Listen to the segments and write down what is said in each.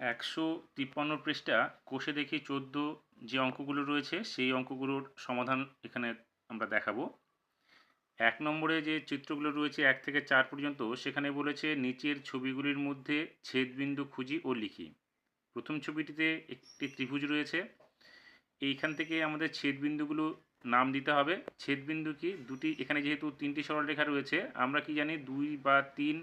একশো তিপ্পান্ন পৃষ্ঠা কোষে দেখি চোদ্দ যে অঙ্কগুলো রয়েছে, সেই অঙ্কগুলোর সমাধান এখানে আমরা দেখাবো। এক নম্বরে যে চিত্রগুলো রয়েছে, এক থেকে চার পর্যন্ত, সেখানে বলেছে নিচের ছবিগুলির মধ্যে ছেদবিন্দু খুঁজি ও লিখি। প্রথম ছবিটিতে একটি ত্রিভুজ রয়েছে। এইখান থেকে আমাদের ছেদবিন্দুগুলো নাম দিতে হবে। ছেদবিন্দু কি? দুটি, এখানে যেহেতু তিনটি সরলরেখা রয়েছে, আমরা কি জানি দুই বা তিন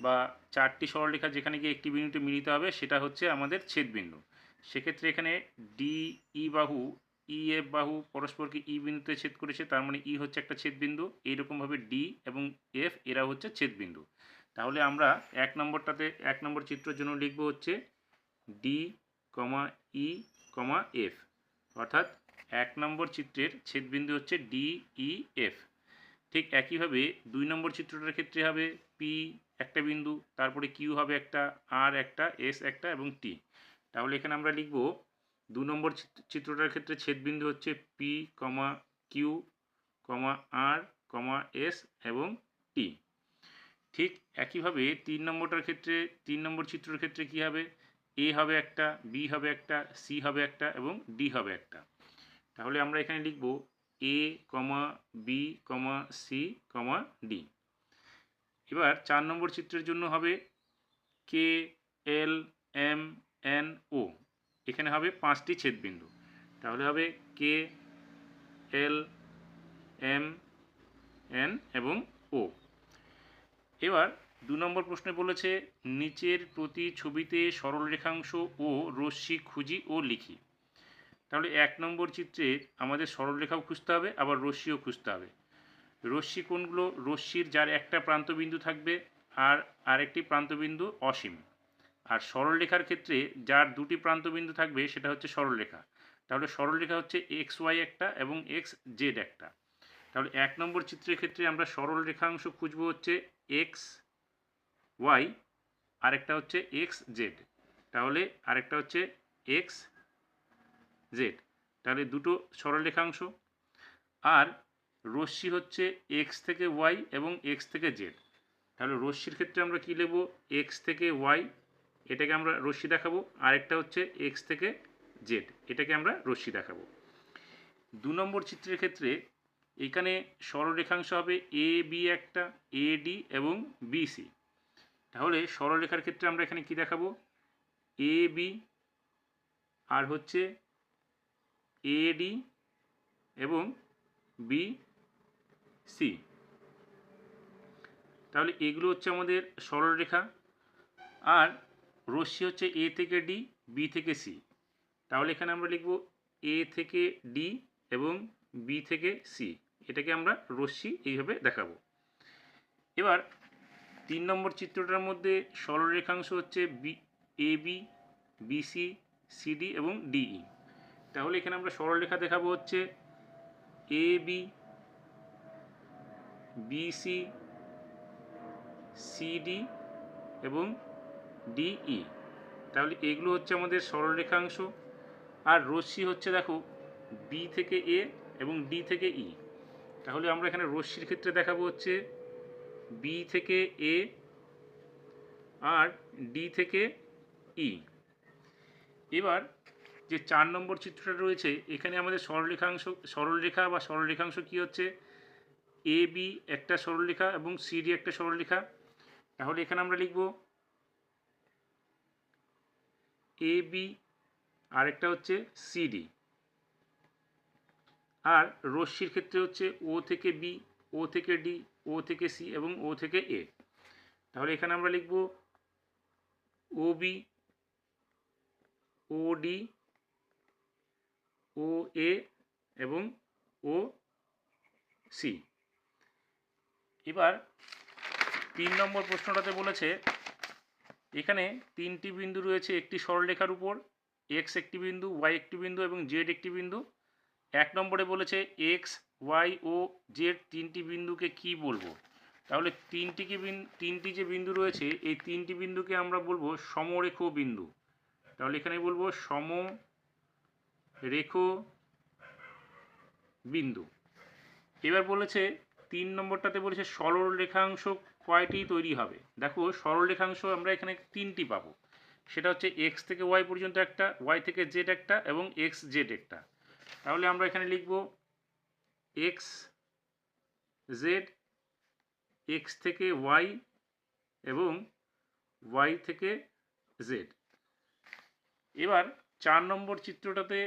বা চারটি সরলরেখা যেখানে গিয়ে একটি বিন্দুতে মিলিত হবে, সেটা হচ্ছে আমাদের ছেদবিন্দু। সেক্ষেত্রে এখানে ডি ই বাহু ই এফ বাহু পরস্পরকে ই বিন্দুতে ছেদ করেছে, তার মানে ই হচ্ছে একটা ছেদবিন্দু। এইরকমভাবে ডি এবং এফ এরা হচ্ছে ছেদবিন্দু। তাহলে আমরা এক নম্বরটাতে, এক নম্বর চিত্রের জন্য লিখব হচ্ছে ডি কমা ই কমা এফ অর্থাৎ এক নম্বর চিত্রের ছেদবিন্দু হচ্ছে ডি ই এফ ঠিক একইভাবে দুই নম্বর চিত্রটার ক্ষেত্রে হবে পি একটা বিন্দু, তারপরে কিউ হবে একটা আর একটা এস একটা এবং টি তাহলে এখানে আমরা লিখব দু নম্বর চিত্রটার ক্ষেত্রে ছেদবিন্দু হচ্ছে P comma Q comma R comma S এবং টি ঠিক একইভাবে তিন নম্বরটার ক্ষেত্রে, তিন নম্বর চিত্রের ক্ষেত্রে কি হবে? এ হবে একটা বি হবে একটা সি হবে একটা এবং ডি হবে একটা। তাহলে আমরা এখানে লিখব A comma B comma C comma D এবার চার নম্বর চিত্রের জন্য হবে কে এল এম এন ও এখানে হবে পাঁচটি ছেদবিন্দু। তাহলে হবে কে এল এম এন এবং ও এবার দু নম্বর প্রশ্নে বলেছে, নিচের প্রতি ছবিতে সরল রেখাংশ ও রশ্মি খুঁজি ও লিখি। তাহলে এক নম্বর চিত্রে আমাদের সরলরেখাও খুঁজতে হবে, আবার রশ্মিও খুঁজতে হবে। রশ্মি কোনগুলো রশ্মির যার একটা প্রান্তবিন্দু থাকবে আর আরেকটি প্রান্তবিন্দু অসীম। আর সরলরেখার ক্ষেত্রে যার দুটি প্রান্তবিন্দু থাকবে সেটা হচ্ছে সরলরেখা। তাহলে সরলরেখা হচ্ছে এক্স ওয়াই একটা এবং এক্স জেড একটা। তাহলে এক নম্বর চিত্রের ক্ষেত্রে আমরা সরল রেখাংশ খুঁজবো হচ্ছে এক্স ওয়াই, আরেকটা হচ্ছে এক্স জেড। তাহলে আরেকটা হচ্ছে এক্স জেড। তাহলে দুটো সরল রেখাংশ আর রশ্মি হচ্ছে এক্স থেকে ওয়াই এবং এক্স থেকে জেড তাহলে রশ্মির ক্ষেত্রে আমরা কী নেব এক্স থেকে ওয়াই এটাকে আমরা রশ্মি দেখাবো। আরেকটা হচ্ছে এক্স থেকে জেড এটাকে আমরা রশ্মি দেখাবো। দু নম্বর চিত্রের ক্ষেত্রে এখানে সরলরেখাংশ হবে এ বি একটা এ ডি এবং বি সি তাহলে সরলরেখার ক্ষেত্রে আমরা এখানে কি দেখাবো? এ বি আর হচ্ছে এডি এবং বি সি। তাহলে এগুলো হচ্ছে আমাদের সরলরেখা। আর রশ্মি হচ্ছে এ থেকে ডি, বি থেকে সি। তাহলে এখানে আমরা লিখব এ থেকে ডি এবং বি থেকে সি। এটাকে আমরা রশ্মি এইভাবে দেখাবো। এবার তিন নম্বর চিত্রটার মধ্যে সরলরেখাংশ হচ্ছে B, A, B BC CD এবং ডিই তাহলে এখানে আমরা সরলরেখা দেখাবো হচ্ছে এ, বি বিসি সিডি এবং ডিই তাহলে এগুলো হচ্ছে আমাদের সরলরেখাংশ। আর রশ্মি হচ্ছে দেখো বি থেকে এ এবং ডি থেকে ই তাহলে আমরা এখানে রশ্মির ক্ষেত্রে দেখাবো হচ্ছে বি থেকে এ আর ডি থেকে ই এবার যে চার নম্বর চিত্রটা রয়েছে, এখানে আমাদের সরলরেখাংশ, সরলরেখা বা সরলরেখাংশ কি হচ্ছে? এ বি একটা সরলরেখা এবং সিডি একটা সরলরেখা। তাহলে এখানে আমরা লিখব এ বি আরেকটা হচ্ছে সিডি আর রশ্মির ক্ষেত্রে হচ্ছে ও থেকে বি ও থেকে ডি ও থেকে সি এবং ও থেকে এ তাহলে এখানে আমরা লিখব ও বি ও ডি ও এ এবং ও সি এবার তিন নম্বর প্রশ্নটাতে বলেছে, এখানে তিনটি বিন্দু রয়েছে, একটি সরলরেখার উপর এক্স একটি বিন্দু ওয়াই একটি বিন্দু এবং জেড একটি বিন্দু। এক নম্বরে বলেছে এক্স ওয়াই ও জেড তিনটি বিন্দুকে কি বলব? তাহলে তিনটিকে তিনটি যে বিন্দু রয়েছে, এই তিনটি বিন্দুকে আমরা বলব সমরেখ বিন্দু। তাহলে এখানে বলব সম রেখ বিন্দু। এবার বলেছে তিন নম্বরটাতে বলেছে সরল রেখাংশ কয়টি তৈরি হবে? দেখো, সরল রেখাংশ আমরা এখানে তিনটি পাবো। সেটা হচ্ছে এক্স থেকে ওয়াই পর্যন্ত একটা ওয়াই থেকে জেড একটা এবং এক্স জেড একটা। তাহলে আমরা এখানে লিখব এক্স জেড এক্স থেকে ওয়াই এবং ওয়াই থেকে জেড এবার চার নম্বর চিত্রটাতে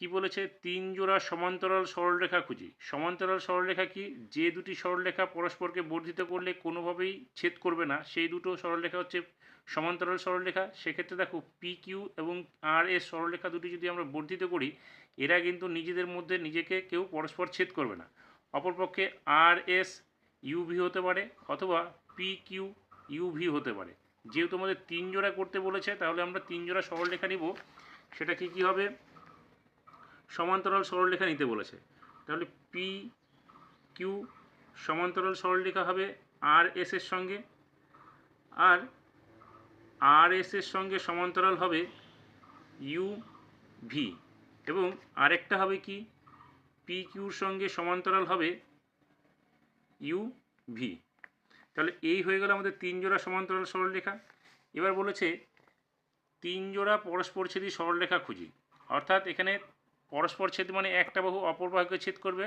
কি বলেছে? তিন জোড়া সমান্তরাল সরলরেখা খুঁজি। সমান্তরাল সরলরেখা কি? যে দুটি সরলরেখা পরস্পরকে বর্ধিত করলে কোনোভাবেই ছেদ করবে না, সেই দুটো সরলরেখা হচ্ছে সমান্তরাল সরলরেখা। সেক্ষেত্রে দেখো পি কিউ এবং আর এস সরলরেখা দুটি যদি আমরা বর্ধিত করি, এরা কিন্তু নিজেদের মধ্যে নিজেকে কেউ পরস্পর ছেদ করবে না। অপরপক্ষে আর এস ইউভি হতে পারে অথবা পি কিউ ইউভি হতে পারে। যেহেতু আমাদের তিন জোড়া করতে বলেছে, তাহলে আমরা তিন জোড়া সরলরেখা নিব। সেটা কি কি হবে? সমান্তরাল সরলরেখা নিতে বলেছে। তাহলে পি কিউ সমান্তরাল সরলরেখা হবে আর এস এর সঙ্গে। আর আর এস এর সঙ্গে সমান্তরাল হবে ইউ ভি এবং আরেকটা হবে কি? পি কিউর সঙ্গে সমান্তরাল হবে ইউ ভি তাহলে এই হয়ে গেল আমাদের তিন জোড়া সমান্তরাল সরলরেখা। এবার বলেছে, তিন জোড়া পরস্পরছেদী সরলরেখা খুঁজি। অর্থাৎ এখানে পরস্পর ছেদ মানে একটা বাহু, অপর বাহুকে ছেদ করবে।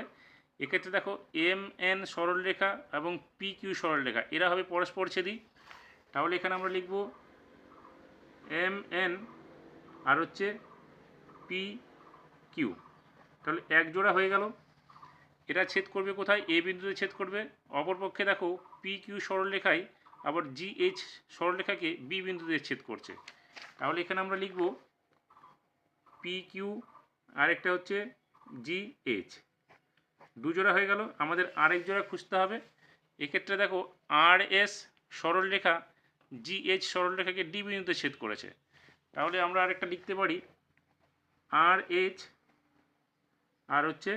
এক্ষেত্রে দেখো এম এন সরলরেখা এবং পি কিউ সরলরেখা, এরা হবে পরস্পর ছেদী তাহলে এখানে আমরা লিখব এম এন আর হচ্ছে পি কিউ তাহলে এক জোড়া হয়ে গেল। এটা ছেদ করবে কোথায়? এ বিন্দুতে ছেদ করবে। অপরপক্ষে দেখো পি কিউ সরলরেখায় আবার জি এইচ সরলরেখাকে বি বিন্দুতে ছেদ করছে। তাহলে এখানে আমরা লিখব পি কিউ আরেকটা হচ্ছে জি এইচ দুজোড়া হয়ে গেল, আমাদের আরেক জোড়া খুঁজতে হবে। এক্ষেত্রে দেখো আর এস সরলরেখা জি এইচ সরলরেখাকে ডি বিন্দুতে ছেদ করেছে। তাহলে আমরা আরেকটা লিখতে পারি আর এইচ আর হচ্ছে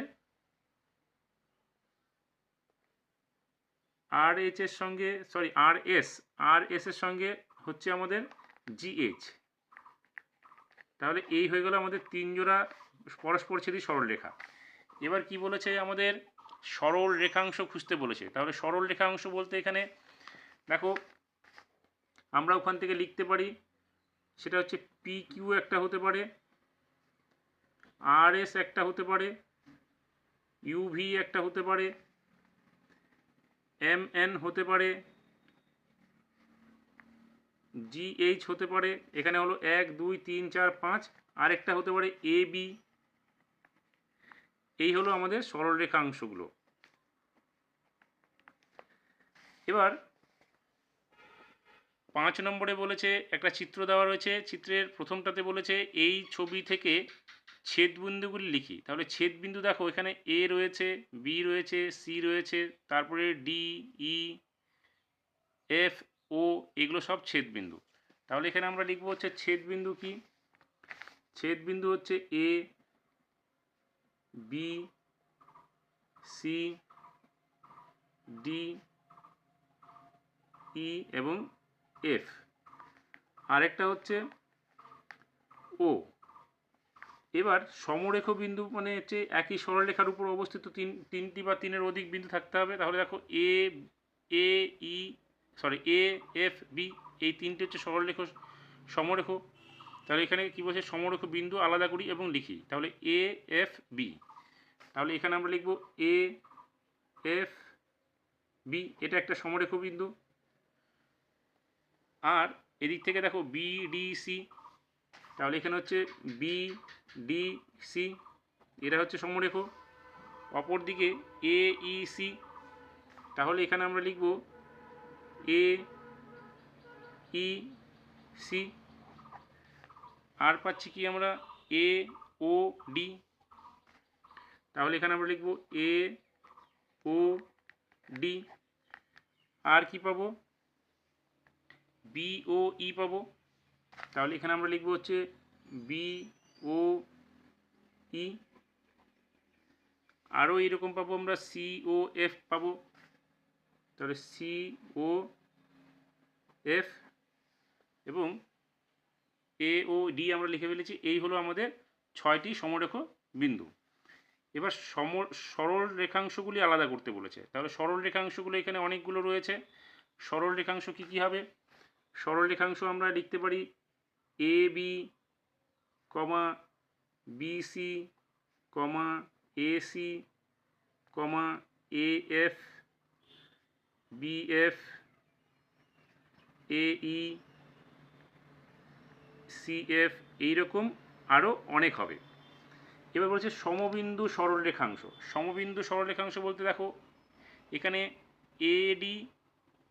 আর এইচ এর সঙ্গে sorry R S R S এর সঙ্গে হচ্ছে আমাদের জিএইচ তাহলে এই হয়ে গেল আমাদের তিন জোড়া পরস্পর ছেদি সরল রেখা। এবার কি বলেছে আমাদের? সরল রেখাংশ খুঁজতে বলেছে। তাহলে সরল রেখাংশ বলতে এখানে, দেখো, আমরা ওখান থেকে লিখতে পারি, সেটা হচ্ছে পি কিউ একটা হতে পারে আর এস একটা হতে পারে ইউভি একটা হতে পারে এম এন হতে পারে জিএইচ হতে পারে, এখানে হলো এক, দুই, তিন, চার, পাঁচ, আরেকটা হতে পারে এ বি এই হলো আমাদের সরলরেখাংশগুলো। এবার পাঁচ নম্বরে বলেছে, একটা চিত্র দেওয়া রয়েছে, চিত্রের প্রথমটাতে বলেছে, এই ছবি থেকে ছেদবিন্দুগুলি লিখি। তাহলে ছেদবিন্দু দেখো, এখানে এ রয়েছে বি রয়েছে সি রয়েছে, তারপরে ডি ই এফ ও এগুলো সব ছেদবিন্দু। তাহলে এখানে আমরা লিখব হচ্ছে ছেদবিন্দু কি? ছেদবিন্দু হচ্ছে A B C D E এবং এফ আরেকটা হচ্ছে ও এবার সমরেখ বিন্দু মানে হচ্ছে একই সরলরেখার উপর অবস্থিত তিন, তিনটি বা তিনের অধিক বিন্দু থাকতে হবে। তাহলে দেখো A A E sorry A F B এই তিনটে হচ্ছে সরলরেখ, সমরেখ তাহলে এখানে কী বলছে? সমরেখ বিন্দু আলাদা করি এবং লিখি। তাহলে এ এফ বি তাহলে এখানে আমরা লিখব এ এফ বি এটা একটা সমরেখ বিন্দু। আর এদিক থেকে দেখো বি ডি সি তাহলে এখানে হচ্ছে বি ডি সি এরা হচ্ছে সমরেখ। অপর দিকে এ ই সি তাহলে এখানে আমরা লিখব এ ই সি আর পাচ্ছি কি আমরা? এ ও ডি তাহলে এখানে আমরা লিখব এ ও ডি আর কি পাবো? বি ও ই পাবো। তাহলে এখানে আমরা লিখব হচ্ছে বি ও ই আরও এরকম পাবো আমরা সি ও এফ পাবো। তাহলে সি ও এফ এবং এ ও ডি আমরা লিখে ফেলেছি। এই হলো আমাদের ছয়টি সমরেখ বিন্দু। এবার সম সরল রেখাংশগুলি আলাদা করতে বলেছে। তাহলে সরল রেখাংশগুলো এখানে অনেকগুলো রয়েছে। সরল রেখাংশ কী কী হবে? সরল রেখাংশ আমরা লিখতে পারি A B comma BC comma AC comma AF BF এই সিএফ এইরকম আরও অনেক হবে। এবার বলছে সমবিন্দু সরলরেখাংশ। সমবিন্দু সরলরেখাংশ বলতে দেখো, এখানে এডি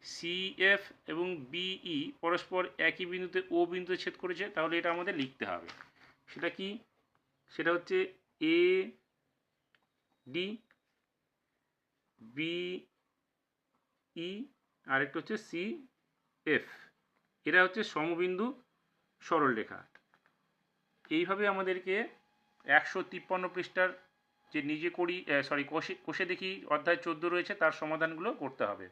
সিএফ এবং বিই পরস্পর একই বিন্দুতে ও বিন্দুতে ছেদ করেছে, তাহলে এটা আমাদের লিখতে হবে। সেটা কি? সেটা হচ্ছে এ ডি বি ই আরেকটা হচ্ছে সি এফ এরা হচ্ছে সমবিন্দু সরলরেখা এইভাবে আমাদেরকে একশো তিপ্পান্ন পৃষ্ঠার যে নিজে করি সরি কোষে কোষে দেখি অধ্যায় চোদ্দ রয়েছে, তার সমাধানগুলো করতে হবে।